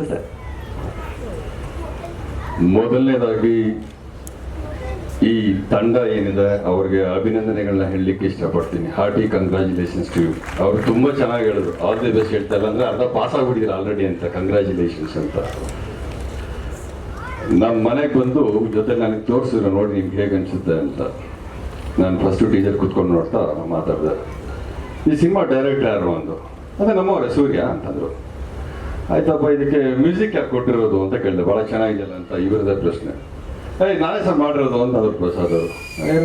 ಅನಿಸ್ತು ಸರ್ ಮೊದಲನೇದಾಗಿ ಈ ತಂಡ ಏನಿದೆ, ಅವ್ರಿಗೆ ಅಭಿನಂದನೆಗಳನ್ನ ಹೇಳಲಿಕ್ಕೆ ಇಷ್ಟಪಡ್ತೀನಿ. ಹಾರ್ಟಿ ಕಂಗ್ರ್ಯಾಚುಲೇಷನ್ಸ್ ಟು ಯು ಅವ್ರು ತುಂಬಾ ಚೆನ್ನಾಗಿ ಹೇಳಿದ್ರು. ಆಲ್ ದಿ ಬೆಸ್ಟ್ ಹೇಳ್ತಾ ಇಲ್ಲ ಅಂದ್ರೆ ಅರ್ಧ ಪಾಸ್ ಆಗ್ಬಿಟ್ಟಿದ್ರು ಆಲ್ರೆಡಿ ಅಂತ. ಕಂಗ್ರ್ಯಾಚುಲೇಷನ್ಸ್ ಅಂತ. ನಮ್ಮ ಮನೆಗೆ ಬಂದು ಜೊತೆ ನನಗೆ ತೋರಿಸಿದ್ರು. ನೋಡಿ ನಿಮ್ಗೆ ಹೇಗೆ ಅನ್ಸುತ್ತೆ ಅಂತ. ನಾನು ಫಸ್ಟ್ ಟೀಚರ್ ಕುತ್ಕೊಂಡು ನೋಡ್ತಾ ಮಾತಾಡಿದೆ. ಈ ಸಿನಿಮಾ ಡೈರೆಕ್ಟರ್ ಯಾರು ಒಂದು ಅದೇ ನಮ್ಮವರೇ ಸೂರ್ಯ ಅಂತಂದ್ರು. ಆಯ್ತಪ್ಪ ಇದಕ್ಕೆ ಮ್ಯೂಸಿಕ್ ಯಾಕೆ ಕೊಟ್ಟಿರೋದು ಅಂತ ಕೇಳಿದೆ. ಭಾಳ ಚೆನ್ನಾಗಿದೆಯಲ್ಲ ಅಂತ ಇವ್ರದ ಪ್ರಶ್ನೆ. ಅಯ್ಯ ನಾನೇ ಸರ್ ಮಾಡಿರೋದು ಅಂತ ಅದ್ರ ಪ್ರಸಾದ್ ಅವರು.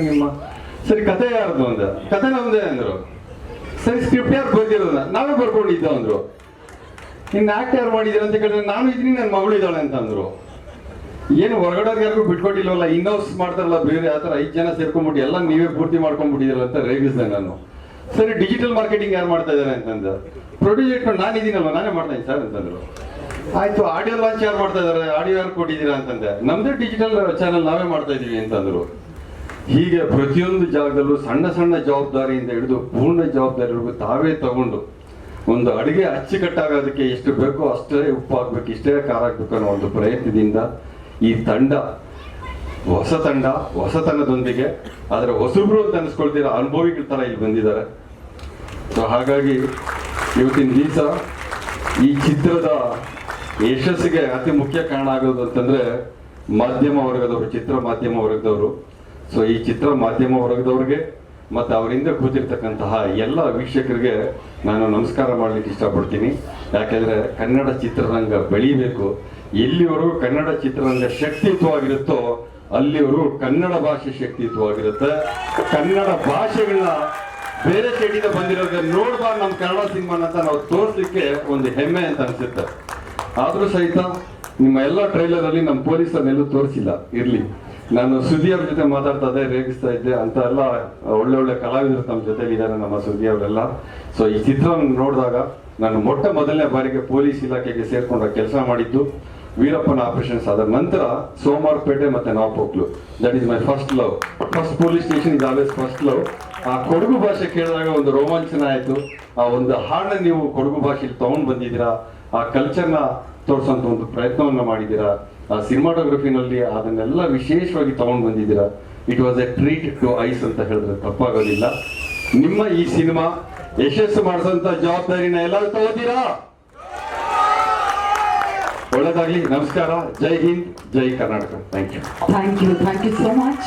ನಿಮ್ಮ? ಸರಿ ಕತೆ ಯಾರ್ದು ಅಂದ? ಕತೆ ನಮ್ದೇ ಅಂದರು. ಸರಿ ಸ್ಕ್ರಿಪ್ಟ್ ಯಾರು ಬರ್ದಿರೋದ? ನಾವೇ ಬರ್ಕೊಂಡಿದ್ದ ಅಂದರು. ಇನ್ನು ಆಕ್ಟ್ ಯಾರು ಮಾಡಿದ್ದೀರ ಅಂತ ಕೇಳಿದ್ರೆ ನಾನು ಇದ್ದೀನಿ, ನನ್ನ ಮಗಳು ಇದ್ದಾಳೆ ಅಂತ ಅಂದ್ರು. ಏನು ಹೊರಗಡೆ ಯಾರಿಗೂ ಬಿಟ್ಕೊಟ್ಟಿಲ್ವಲ್ಲ? ಇನ್ನೌಸ್ ಮಾಡ್ತಾರಲ್ಲ ಬೇರೆ, ಆ ಥರ ಐದು ಜನ ಸೇರ್ಕೊಂಡ್ಬಿಟ್ಟು ಎಲ್ಲ ನೀವೇ ಪೂರ್ತಿ ಮಾಡ್ಕೊಂಡ್ಬಿಟ್ಟಿದ್ದೀರಲ್ಲ ಅಂತ ರೇಗಿಸ್ದೆ ನಾನು. ಸರಿ ಡಿಜಿಟಲ್ ಮಾರ್ಕೆಟಿಂಗ್ ಯಾರು ಮಾಡ್ತಾ ಇದ್ದಾರೆ ಅಂತಂದ್ರೆ ಪ್ರೊಡ್ಯೂಸ್ ಇಟ್ಕೊಂಡು ನಾನು ಇದೀನಲ್ವ ನಾನೇ ಮಾಡ್ತಾ ಇದ್ದೀನಿ ಸರ್ ಅಂತಂದ್ರು. ಆಯ್ತು ಆಡಿಯೋ ಲಾಂಚ್ ಯಾರು ಮಾಡ್ತಾ ಇದ್ದಾರೆ ಆಡಿಯೋ ಯಾರು ಕೊಟ್ಟಿದ್ದೀರಾ ಅಂತಂದೆ ನಮ್ದು ಡಿಜಿಟಲ್ ಚಾನಲ್ ನಾವೇ ಮಾಡ್ತಾ ಇದೀವಿ ಅಂತಂದ್ರು. ಹೀಗೆ ಪ್ರತಿಯೊಂದು ಜಾಗದಲ್ಲೂ ಸಣ್ಣ ಸಣ್ಣ ಜವಾಬ್ದಾರಿಯಿಂದ ಹಿಡಿದು ಪೂರ್ಣ ಜವಾಬ್ದಾರಿವರೆಗೂ ತಾವೇ ತಗೊಂಡು ಒಂದು ಅಡುಗೆ ಅಚ್ಚುಕಟ್ಟಾಗೋದಕ್ಕೆ ಎಷ್ಟು ಬೇಕೋ ಅಷ್ಟೇ ಉಪ್ಪು ಹಾಕ್ಬೇಕು ಇಷ್ಟೇ ಖಾರ ಹಾಕ್ಬೇಕು ಅನ್ನೋ ಒಂದು ಪ್ರಯತ್ನದಿಂದ ಈ ತಂಡ ಹೊಸ ತಂಡ ಹೊಸತನದೊಂದಿಗೆ, ಆದರೆ ಹೊಸಬ್ರು ಅಂತ ಅನಿಸ್ಕೊಳ್ತೀರ, ಅನುಭವಿಗಳ ಥರ ಇಲ್ಲಿ ಬಂದಿದ್ದಾರೆ. ಸೊ ಹಾಗಾಗಿ ಇವತ್ತಿನ ದಿವಸ ಈ ಚಿತ್ರದ ಯಶಸ್ಸಿಗೆ ಅತಿ ಮುಖ್ಯ ಕಾರಣ ಆಗೋದು ಅಂತಂದ್ರೆ ಮಾಧ್ಯಮ ವರ್ಗದವರು, ಚಿತ್ರ ಮಾಧ್ಯಮ ವರ್ಗದವರು. ಸೊ ಈ ಚಿತ್ರ ಮಾಧ್ಯಮ ವರ್ಗದವ್ರಿಗೆ ಮತ್ತು ಅವರಿಂದ ಕೂತಿರ್ತಕ್ಕಂತಹ ಎಲ್ಲ ವೀಕ್ಷಕರಿಗೆ ನಾನು ನಮಸ್ಕಾರ ಮಾಡ್ಲಿಕ್ಕೆ ಇಷ್ಟಪಡ್ತೀನಿ. ಯಾಕೆಂದರೆ ಕನ್ನಡ ಚಿತ್ರರಂಗ ಬೆಳಿಬೇಕು. ಎಲ್ಲಿವರೆಗೂ ಕನ್ನಡ ಚಿತ್ರರಂಗ ಶಕ್ತಿಯುತವಾಗಿರುತ್ತೋ ಅಲ್ಲಿವರೆಗೂ ಕನ್ನಡ ಭಾಷೆ ಶಕ್ತಿಯುತವಾಗಿರುತ್ತೆ. ಕನ್ನಡ ಭಾಷೆಗಳನ್ನ ಬೇರೆ ಸ್ಟೇಟಿಂದ ಬಂದಿರೋದ್ರೆ ನೋಡ್ಬಾರ್ದು ನಮ್ಮ ಕನ್ನಡ ಸಿನಿಮಾನ ಅಂತ ನಾವು ತೋರಿಸ್ಲಿಕ್ಕೆ ಒಂದು ಹೆಮ್ಮೆ ಅಂತ ಅನ್ಸುತ್ತೆ. ಆದ್ರೂ ಸಹಿತ ನಿಮ್ಮ ಎಲ್ಲ ಟ್ರೈಲರ್ ಅಲ್ಲಿ ನಮ್ಮ ಪೊಲೀಸರನ್ನೆಲ್ಲೂ ತೋರಿಸಿಲ್ಲ. ಇರ್ಲಿ. ನಾನು ಸುದ್ದಿ ಅವ್ರ ಜೊತೆ ಮಾತಾಡ್ತಾ ಇದ್ದೆ, ರೇಗಿಸ್ತಾ ಇದ್ದೆ ಅಂತ ಎಲ್ಲ ಒಳ್ಳೆ ಒಳ್ಳೆ ಕಲಾವಿದರು ತಮ್ಮ ಜೊತೆಲಿ ಇದ್ದಾರೆ ನಮ್ಮ ಸುದ್ದಿ ಅವರೆಲ್ಲ. ಸೊ ಈ ಚಿತ್ರವನ್ನು ನೋಡಿದಾಗ ನಾನು ಮೊಟ್ಟ ಮೊದಲನೇ ಬಾರಿಗೆ ಪೊಲೀಸ್ ಇಲಾಖೆಗೆ ಸೇರ್ಕೊಂಡ ಕೆಲಸ ಮಾಡಿದ್ದು. ವೀರಪ್ಪನ ಆಪರೇಷನ್ಸ್ ಆದ ನಂತರ ಸೋಮವಾರಪೇಟೆ ಮತ್ತೆ Napoklu that is my first love first police station is always first love ಆ ಕೊಡಗು ಭಾಷೆ ಕೇಳಿದಾಗ ಒಂದು ರೋಮಾಂಚನ ಆಯ್ತು. ಆ ಒಂದು ಹಾಡನ್ನ ನೀವು ಕೊಡಗು ಭಾಷೆಯಲ್ಲಿ ತಗೊಂಡ್ ಬಂದಿದ್ದೀರಾ? ಆ ಕಲ್ಚರ್ನ ತೋರಿಸೋಂಥ ಒಂದು ಪ್ರಯತ್ನವನ್ನ ಮಾಡಿದ್ದೀರಾ? ಆ ಸಿನಿಮಾಟೋಗ್ರಫಿನಲ್ಲಿ ಅದನ್ನೆಲ್ಲ ವಿಶೇಷವಾಗಿ ತಗೊಂಡ್ ಬಂದಿದ್ದೀರಾ? It was a treat to eyes ಅಂತ ಹೇಳಿದ್ರೆ ತಪ್ಪಾಗೋದಿಲ್ಲ. ನಿಮ್ಮ ಈ ಸಿನಿಮಾ ಯಶಸ್ಸು ಮಾಡಿಸೋಂಥ ಜವಾಬ್ದಾರಿನ ಎಲ್ಲರೂ ತಗೋತೀರಾ ಒಳ್ಳೆದಾಗ್ಲಿ ನಮಸ್ಕಾರ ಜೈ ಹಿಂದ್ ಜೈ Karnataka thank you thank you thank you so much